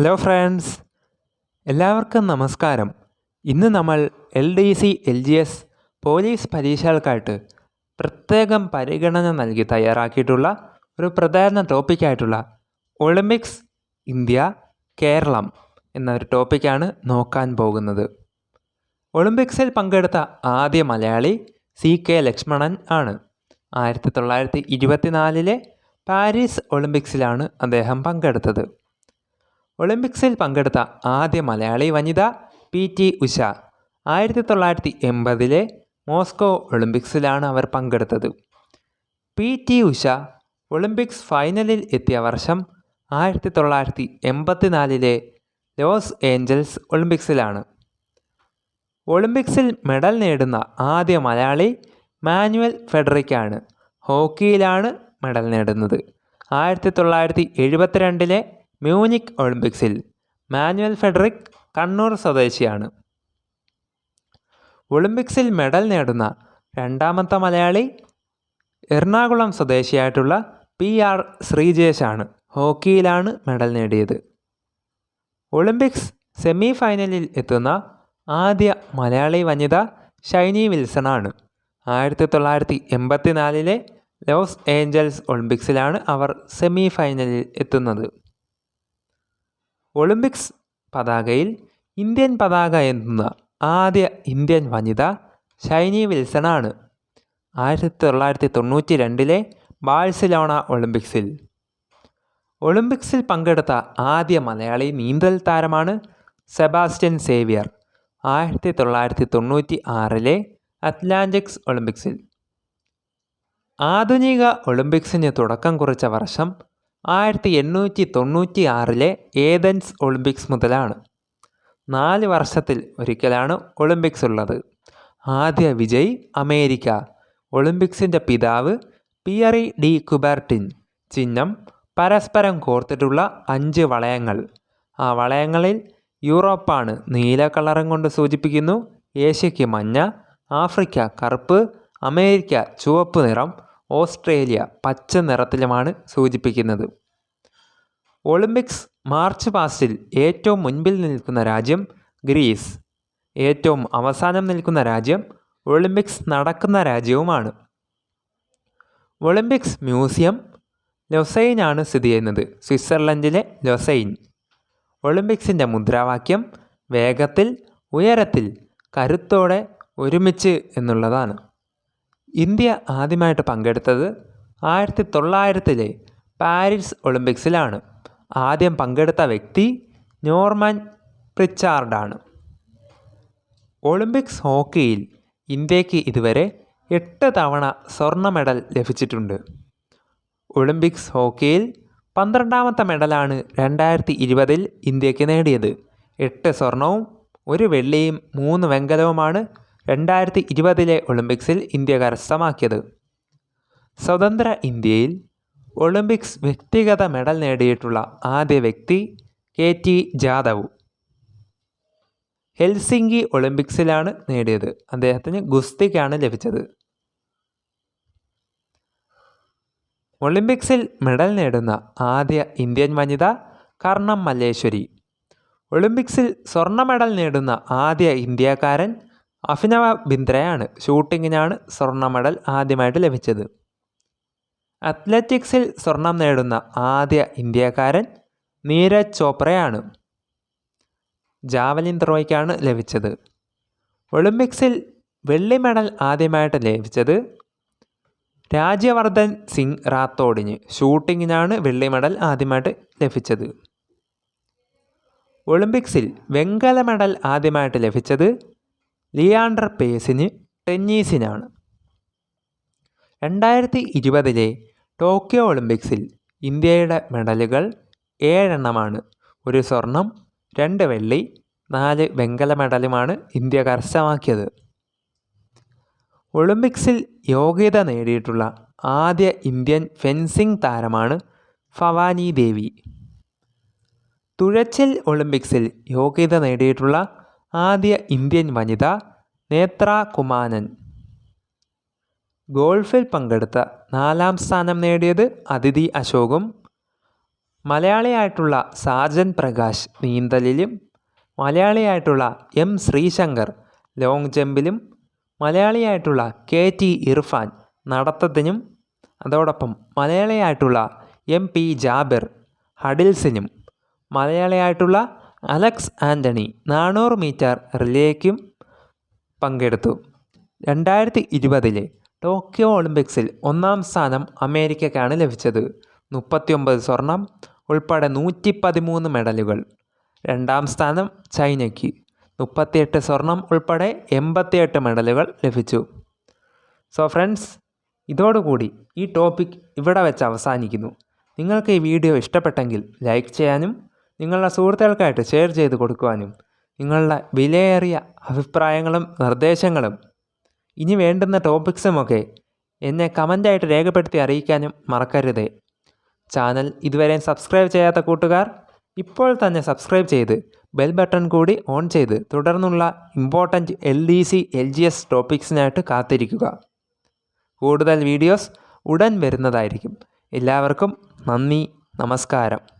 Hello friends എല്ലാവർക്കും നമസ്കാരം. ഇന്ന് നമ്മൾ L D C L G S police പരീക്ഷകൾക്കായിട്ട് പ്രത്യേകം പരിഗണന നൽകി തയ്യാറാക്കിയിട്ടുള്ള ഒരു പ്രധാന ടോപ്പിക്കായിട്ടുള്ള ഒളിമ്പിക്സ് ഇന്ത്യ കേരളം എന്നൊരു ടോപ്പിക്കാണ് നോക്കാൻ പോകുന്നത്. ഒളിമ്പിക്സിൽ പങ്കെടുത്ത ആദ്യ മലയാളി സി കെ ലക്ഷ്മണൻ ആണ്. ആയിരത്തി തൊള്ളായിരത്തി ഇരുപത്തിനാലിലെ പാരീസ് ഒളിമ്പിക്സിലാണ് അദ്ദേഹം പങ്കെടുത്തത്. ഒളിമ്പിക്സിൽ പങ്കെടുത്ത ആദ്യ മലയാളി വനിത പി ടി ഉഷ ആയിരത്തി തൊള്ളായിരത്തി എൺപതിലെ മോസ്കോ ഒളിമ്പിക്സിലാണ് അവർ പങ്കെടുത്തത്. പി ടി ഉഷ ഒളിമ്പിക്സ് ഫൈനലിൽ എത്തിയ വർഷം ആയിരത്തി തൊള്ളായിരത്തി എൺപത്തിനാലിലെ ലോസ് ഏഞ്ചൽസ് ഒളിമ്പിക്സിലാണ്. ഒളിമ്പിക്സിൽ മെഡൽ നേടുന്ന ആദ്യ മലയാളി മാനുവൽ ഫെഡറിക്കാണ് ഹോക്കിയിലാണ് മെഡൽ നേടുന്നത്. ആയിരത്തി തൊള്ളായിരത്തി എഴുപത്തിരണ്ടിലെ മ്യൂണിക് ഒളിമ്പിക്സിൽ മാനുവൽ ഫെഡറിക് കണ്ണൂർ സ്വദേശിയാണ്. ഒളിമ്പിക്സിൽ മെഡൽ നേടുന്ന രണ്ടാമത്തെ മലയാളി എറണാകുളം സ്വദേശിയായിട്ടുള്ള പി ആർ ശ്രീജേഷാണ് ഹോക്കിയിലാണ് മെഡൽ നേടിയത്. ഒളിമ്പിക്സ് സെമി ഫൈനലിൽ എത്തുന്ന ആദ്യ മലയാളി വനിത ഷൈനി വിൽസണാണ്. ആയിരത്തി തൊള്ളായിരത്തി എൺപത്തിനാലിലെ ലോസ് ഏഞ്ചൽസ് ഒളിമ്പിക്സിലാണ് അവർ സെമി ഫൈനലിൽ എത്തുന്നത്. ഒളിമ്പിക്സ് പതാകയിൽ ഇന്ത്യൻ പതാക എന്ന ആദ്യ ഇന്ത്യൻ വനിത ഷൈനി വിൽസണാണ്. ആയിരത്തി തൊള്ളായിരത്തി തൊണ്ണൂറ്റി രണ്ടിലെ ബാഴ്സലോണ ഒളിമ്പിക്സിൽ. ഒളിമ്പിക്സിൽ പങ്കെടുത്ത ആദ്യ മലയാളി നീന്തൽ താരമാണ് സെബാസ്റ്റ്യൻ സേവിയർ ആയിരത്തി തൊള്ളായിരത്തി തൊണ്ണൂറ്റി ആറിലെ അറ്റ്ലാന്റിക്സ് ഒളിമ്പിക്സിൽ. ആധുനിക ഒളിമ്പിക്സിന് തുടക്കം കുറിച്ച വർഷം ആയിരത്തി എണ്ണൂറ്റി തൊണ്ണൂറ്റി ആറിലെ ഏതൻസ് ഒളിമ്പിക്സ് മുതലാണ്. നാല് വർഷത്തിൽ ഒരിക്കലാണ് ഒളിമ്പിക്സ് ഉള്ളത്. ആദ്യ വിജയ് അമേരിക്ക. ഒളിമ്പിക്സിന്റെ പിതാവ് പിയറി ഡി കുബർട്ടിൻ. ചിഹ്നം പരസ്പരം കോർത്തിട്ടുള്ള അഞ്ച് വളയങ്ങൾ. ആ വളയങ്ങളിൽ യൂറോപ്പാണ് നീല കളറും കൊണ്ട് സൂചിപ്പിക്കുന്നു. ഏഷ്യയ്ക്ക് മഞ്ഞ ആഫ്രിക്ക കറുപ്പ് അമേരിക്ക ചുവപ്പ് നിറം ഓസ്ട്രേലിയ പച്ച നിറത്തിലുമാണ് സൂചിപ്പിക്കുന്നത്. ഒളിമ്പിക്സ് മാർച്ച് പാസ്റ്റിൽ ഏറ്റവും മുൻപിൽ നിൽക്കുന്ന രാജ്യം ഗ്രീസ്. ഏറ്റവും അവസാനം നിൽക്കുന്ന രാജ്യം ഒളിമ്പിക്സ് നടക്കുന്ന രാജ്യവുമാണ്. ഒളിമ്പിക്സ് മ്യൂസിയം ലൊസൈനാണ് സ്ഥിതി ചെയ്യുന്നത്. സ്വിറ്റ്സർലൻഡിലെ ലൊസൈൻ. ഒളിമ്പിക്സിന്റെ മുദ്രാവാക്യം വേഗത്തിൽ ഉയരത്തിൽ കരുത്തോടെ ഒരുമിച്ച് എന്നുള്ളതാണ്. ഇന്ത്യ ആദ്യമായിട്ട് പങ്കെടുത്തത് ആയിരത്തി തൊള്ളായിരത്തിലെ പാരീസ് ഒളിമ്പിക്സിലാണ്. ആദ്യം പങ്കെടുത്ത വ്യക്തി നോർമൻ പ്രിച്ചാർഡാണ്. ഒളിമ്പിക്സ് ഹോക്കിയിൽ ഇന്ത്യയ്ക്ക് ഇതുവരെ എട്ട് തവണ സ്വർണ മെഡൽ ലഭിച്ചിട്ടുണ്ട്. ഒളിമ്പിക്സ് ഹോക്കിയിൽ പന്ത്രണ്ടാമത്തെ മെഡലാണ് രണ്ടായിരത്തി ഇരുപതിൽ ഇന്ത്യയ്ക്ക് നേടിയത്. എട്ട് സ്വർണവും ഒരു വെള്ളിയും മൂന്ന് വെങ്കലവുമാണ് രണ്ടായിരത്തി ഇരുപതിലെ ഒളിമ്പിക്സിൽ ഇന്ത്യ കരസ്ഥമാക്കിയത്. സ്വതന്ത്ര ഇന്ത്യയിൽ ഒളിമ്പിക്സ് വ്യക്തിഗത മെഡൽ നേടിയിട്ടുള്ള ആദ്യ വ്യക്തി കെ ടി ജാദവ്. ഹെൽസിംഗി ഒളിമ്പിക്സിലാണ് നേടിയത്. അദ്ദേഹത്തിന് ഗുസ്തിക്കാണ് ലഭിച്ചത്. ഒളിമ്പിക്സിൽ മെഡൽ നേടുന്ന ആദ്യ ഇന്ത്യൻ വനിത കർണം മല്ലേശ്വരി. ഒളിമ്പിക്സിൽ സ്വർണ മെഡൽ നേടുന്ന ആദ്യ ഇന്ത്യക്കാരൻ അഭിനവ ബിന്ദ്രയാണ് ഷൂട്ടിങ്ങിനാണ് സ്വർണ മെഡൽ ആദ്യമായിട്ട് ലഭിച്ചത്. അത്ലറ്റിക്സിൽ സ്വർണം നേടുന്ന ആദ്യ ഇന്ത്യക്കാരൻ നീരജ് ചോപ്രയാണ് ജാവലിൻ ത്രോയ്ക്കാണ് ലഭിച്ചത്. ഒളിമ്പിക്സിൽ വെള്ളി മെഡൽ ആദ്യമായിട്ട് ലഭിച്ചത് രാജ്യവർദ്ധൻ സിംഗ് റാത്തോഡിന് ഷൂട്ടിങ്ങിനാണ് വെള്ളി മെഡൽ ആദ്യമായിട്ട് ലഭിച്ചത്. ഒളിമ്പിക്സിൽ വെങ്കല മെഡൽ ആദ്യമായിട്ട് ലഭിച്ചത് ലിയാണ്ടർ പേസിന് ടെന്നീസിനാണ്. രണ്ടായിരത്തി ഇരുപതിലെ ടോക്കിയോ ഒളിമ്പിക്സിൽ ഇന്ത്യയുടെ മെഡലുകൾ ഏഴെണ്ണമാണ്. ഒരു സ്വർണം രണ്ട് വെള്ളി നാല് വെങ്കല മെഡലുമാണ് ഇന്ത്യ കരസ്ഥമാക്കിയത്. ഒളിമ്പിക്സിൽ യോഗ്യത നേടിയിട്ടുള്ള ആദ്യ ഇന്ത്യൻ ഫെൻസിംഗ് താരമാണ് ഭവാനി ദേവി. തുഴച്ചിൽ ഒളിമ്പിക്സിൽ യോഗ്യത നേടിയിട്ടുള്ള ആദ്യ ഇന്ത്യൻ വനിത നേത്ര കുമാനൻ. ഗോൾഫിൽ പങ്കെടുത്ത നാലാം സ്ഥാനം നേടിയത് അതിഥി അശോകും മലയാളിയായിട്ടുള്ള സാജൻ പ്രകാശ് നീന്തലിലും മലയാളിയായിട്ടുള്ള എം ശ്രീശങ്കർ ലോങ് ജമ്പിലും മലയാളിയായിട്ടുള്ള കെ ടി ഇർഫാൻ നടത്തത്തിനും അതോടൊപ്പം മലയാളിയായിട്ടുള്ള എം പി ജാബിർ ഹഡിൽസിനും മലയാളിയായിട്ടുള്ള അലക്സ് ആന്റണി നാനൂറ് മീറ്റർ റിലേക്കും പങ്കെടുത്തു. രണ്ടായിരത്തി ഇരുപതിലെ ടോക്കിയോ ഒളിമ്പിക്സിൽ ഒന്നാം സ്ഥാനം അമേരിക്കയ്ക്കാണ് ലഭിച്ചത്. മുപ്പത്തിയൊമ്പത് സ്വർണം ഉൾപ്പെടെ നൂറ്റി പതിമൂന്ന് മെഡലുകൾ. രണ്ടാം സ്ഥാനം ചൈനയ്ക്ക്. മുപ്പത്തിയെട്ട് സ്വർണം ഉൾപ്പെടെ എൺപത്തിയെട്ട് മെഡലുകൾ ലഭിച്ചു. സോ ഫ്രണ്ട്സ് ഇതോടുകൂടി ഈ ടോപ്പിക് ഇവിടെ വെച്ച് അവസാനിക്കുന്നു. നിങ്ങൾക്ക് ഈ വീഡിയോ ഇഷ്ടപ്പെട്ടെങ്കിൽ ലൈക്ക് ചെയ്യാനും നിങ്ങളുടെ സുഹൃത്തുക്കൾക്കായിട്ട് ഷെയർ ചെയ്ത് കൊടുക്കുവാനും നിങ്ങളുടെ വിലയേറിയ അഭിപ്രായങ്ങളും നിർദ്ദേശങ്ങളും ഇനി വേണ്ടുന്ന ടോപ്പിക്സുമൊക്കെ എന്നെ കമന്റായിട്ട് രേഖപ്പെടുത്തി അറിയിക്കാനും മറക്കരുത്. ചാനൽ ഇതുവരെ സബ്സ്ക്രൈബ് ചെയ്യാത്ത കൂട്ടുകാർ ഇപ്പോൾ തന്നെ സബ്സ്ക്രൈബ് ചെയ്ത് ബെൽ ബട്ടൺ കൂടി ഓൺ ചെയ്ത് തുടർന്നുള്ള important L D C L G S ടോപ്പിക്സിനായിട്ട് കാത്തിരിക്കുക. കൂടുതൽ വീഡിയോസ് ഉടൻ വരുന്നതായിരിക്കും. എല്ലാവർക്കും നന്ദി നമസ്കാരം.